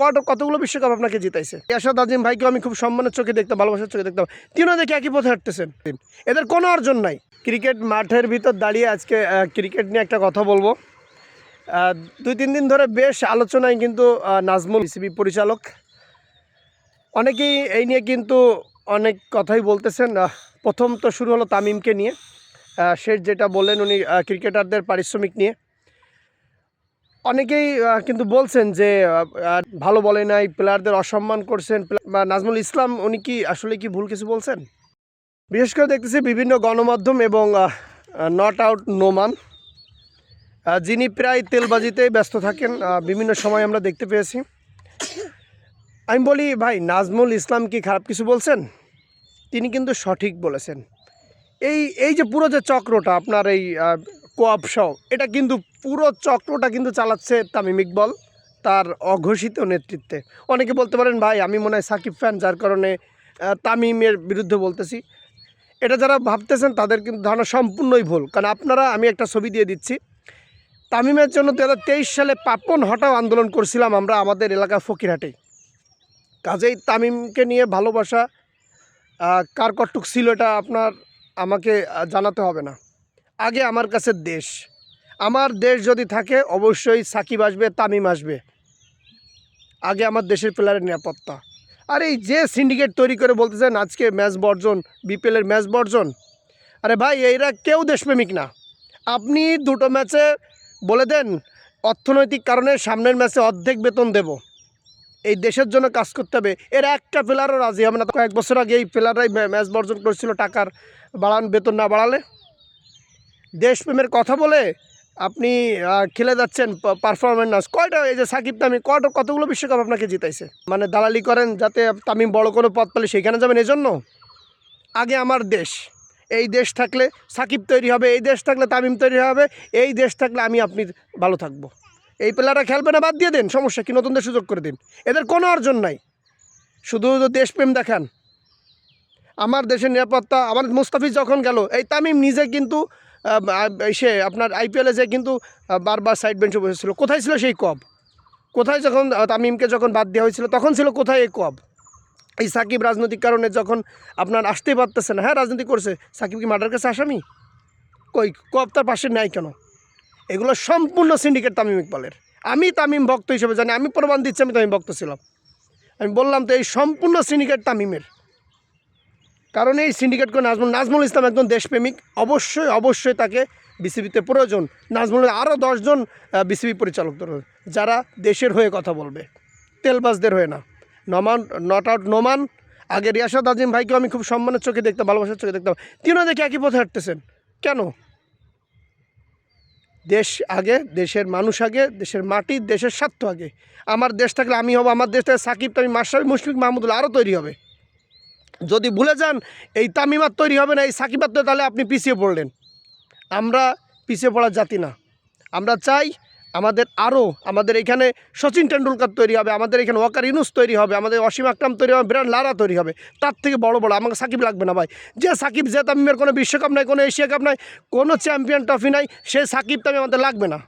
কত কতগুলো বিশ্বকাপ আপনাকে জিতাইছে? ইয়াসাদ আজিম ভাইকেও আমি খুব সম্মানের চোখে দেখতাম, ভালোবাসার চোখে দেখতাম। তিনও দেখে একই পথে হাঁটতেছেন। এদের কোনো অর্জন নাই। ক্রিকেট মাঠের ভিতর দাঁড়িয়ে আজকে ক্রিকেট নিয়ে একটা কথা বলব। দুই তিন দিন ধরে বেশ আলোচনায় কিন্তু নাজমুল সিবি পরিচালক। অনেকেই এই নিয়ে কিন্তু অনেক কথাই বলতেছেন। প্রথম তো শুরু হলো তামিমকে নিয়ে। শেষ যেটা বললেন উনি ক্রিকেটারদের পারিশ্রমিক নিয়ে। অনেকেই কিন্তু বলছেন যে ভালো বলে নাই, প্লেয়ারদের অসম্মান করছেন বা নাজমুল ইসলাম, উনি কি আসলে কি ভুল কিছু বলছেন? বিশেষ করে দেখতেছি বিভিন্ন গণমাধ্যম এবং নট আউট নোমান যিনি প্রায় তেলবাজিতেই ব্যস্ত থাকেন বিভিন্ন সময় আমরা দেখতে পেয়েছি। আমি বলি, ভাই, নাজমুল ইসলাম কি খারাপ কিছু বলছেন? তিনি কিন্তু সঠিক বলেছেন। এই এই যে পুরো যে চক্রটা, আপনার এই কোয়াব সহ এটা কিন্তু পুরো চক্রটা কিন্তু চালাচ্ছে তামিম ইকবল, তার অঘোষিত নেতৃত্বে। অনেকে বলতে পারেন, ভাই, আমি মনে হয় সাকিব ফ্যান যার কারণে তামিমের বিরুদ্ধে বলতেছি। এটা যারা ভাবতেছেন, তাদের কিন্তু ধারণা সম্পূর্ণই ভুল। কারণ আপনারা, আমি একটা ছবি দিয়ে দিচ্ছি। তামিমের জন্য দু হাজার তেইশ সালে পাপন হটাও আন্দোলন করছিলাম আমরা আমাদের এলাকা ফকিরহাটে কাজেই তামিমকে নিয়ে ভালোবাসা কার কটুক ছিল এটা আপনার, আমাকে জানাতে হবে না। আগে আমার কাছে দেশ। আমার দেশ যদি থাকে, অবশ্যই সাকিব আসবে, তামিম আসবে। আগে আমার দেশের প্লেয়ারের নিরাপত্তা। আর এই যে সিন্ডিকেট তৈরি করে বলতেছেন, আজকে ম্যাচ বর্জন বিপিএলের ম্যাচ বর্জন। আরে ভাই, এরা কেউ দেশপ্রেমিক না। আপনি দুটো ম্যাচে বলে দেন, অর্থনৈতিক কারণে সামনের ম্যাচে অর্ধেক বেতন দেব। এই দেশের জন্য কাজ করতে হবে। এর একটা প্লেয়ারও রাজি হবে না। কয়েক বছর আগে এই প্লেয়াররাই ম্যাচ বর্জন করেছিল, টাকার বাড়ান, বেতন না বাড়ালে। দেশপ্রেমের কথা বলে আপনি খেলে যাচ্ছেন পারফরমেন্স কয়টা, এই যে সাকিব তামিম, কয়টা, কতগুলো বিশ্বকাপ আপনাকে জিতাইছে? মানে দালালি করেন যাতে তামিম বড় কোনো পথ পেলে সেখানে যাবেন এজন্য? আগে আমার দেশ। এই দেশ থাকলে সাকিব তৈরি হবে, এই দেশ থাকলে তামিম তৈরি হবে, এই দেশ থাকলে আমি আপনি ভালো থাকব। এই প্লেয়াররা খেলবে না, বাদ দিয়ে দিন, সমস্যা কি? নতুনদের সুযোগ করে দিন। এদের কোনো অর্জন নাই। শুধু দেশপ্রেম দেখান। আমার দেশের নিরাপত্তা আমার মুস্তাফিজ যখন গেল, এই তামিম নিজে কিন্তু সে আপনার আইপিএলে যে কিন্তু বারবার সাইড বেঞ্চে বসেছিল। কোথায় ছিল সেই কব? কোথায় যখন তামিমকে যখন বাদ দেওয়া হয়েছিল, তখন ছিল কোথায় এই কব? এই সাকিব রাজনৈতিক কারণে যখন আপনার আসতেই পারতেছে না। হ্যাঁ রাজনীতি করছে। সাকিব কি মার্ডার কাছে আসামি? কই, কব তার পাশে নেয় কেন? এগুলো সম্পূর্ণ সিন্ডিকেট তামিম ইকবালের। আমি তামিম ভক্ত হিসেবে জানি। আমি প্রমাণ দিচ্ছি আমি তামিম ভক্ত ছিলাম। আমি বললাম তো এই সম্পূর্ণ সিন্ডিকেট তামিমের। কারণ এই সিন্ডিকেট করে নাজমুল নাজমুল ইসলাম একজন দেশপ্রেমিক। অবশ্যই অবশ্যই তাকে বিসিবিতে প্রয়োজন। নাজমুলের আরও দশজন বিসিবি পরিচালক যারা দেশের হয়ে কথা বলবে। তেলবাজদের হয়ে না। নমান নট আউট নোমান। আগে রিয়াসাদ আজিম ভাইকেও আমি খুব সম্মানের চোখে দেখতাম, ভালোবাসার চোখে দেখতাম। তিনও দেখে একই পথে হাঁটতেছেন। কেন? দেশ আগে, দেশের মানুষ আগে, দেশের মাটি, দেশের স্বার্থ আগে। আমার দেশ থাকলে আমি হব, আমার দেশ থেকে সাকিব, তামিম মাসাবি মুশফিক মাহমুদুল্লাহ আরও তৈরি হবে। যদি ভুলে যান, এই তামিমার তৈরি হবে না, এই সাকিবার তৈরি, তাহলে আপনি পিছিয়ে পড়লেন। আমরা পিছিয়ে পড়ার জাতি না। আমরা চাই আমাদের আরও আমাদের এখানে সচিন টেন্ডুলকার তৈরি হবে, আমাদের এখানে ওয়াকার ইউনুস তৈরি হবে, আমাদের অসীম আকরাম তৈরি হবে, বিরাট লারা তৈরি হবে। তার থেকে বড় বড়, আমাকে সাকিব লাগবে না ভাই। যে সাকিব, যে তামিমের কোনো বিশ্বকাপ নাই, কোনো এশিয়া কাপ নাই, কোনো চ্যাম্পিয়ন ট্রফি নাই, সে সাকিব, তামিম আমাদের লাগবে না।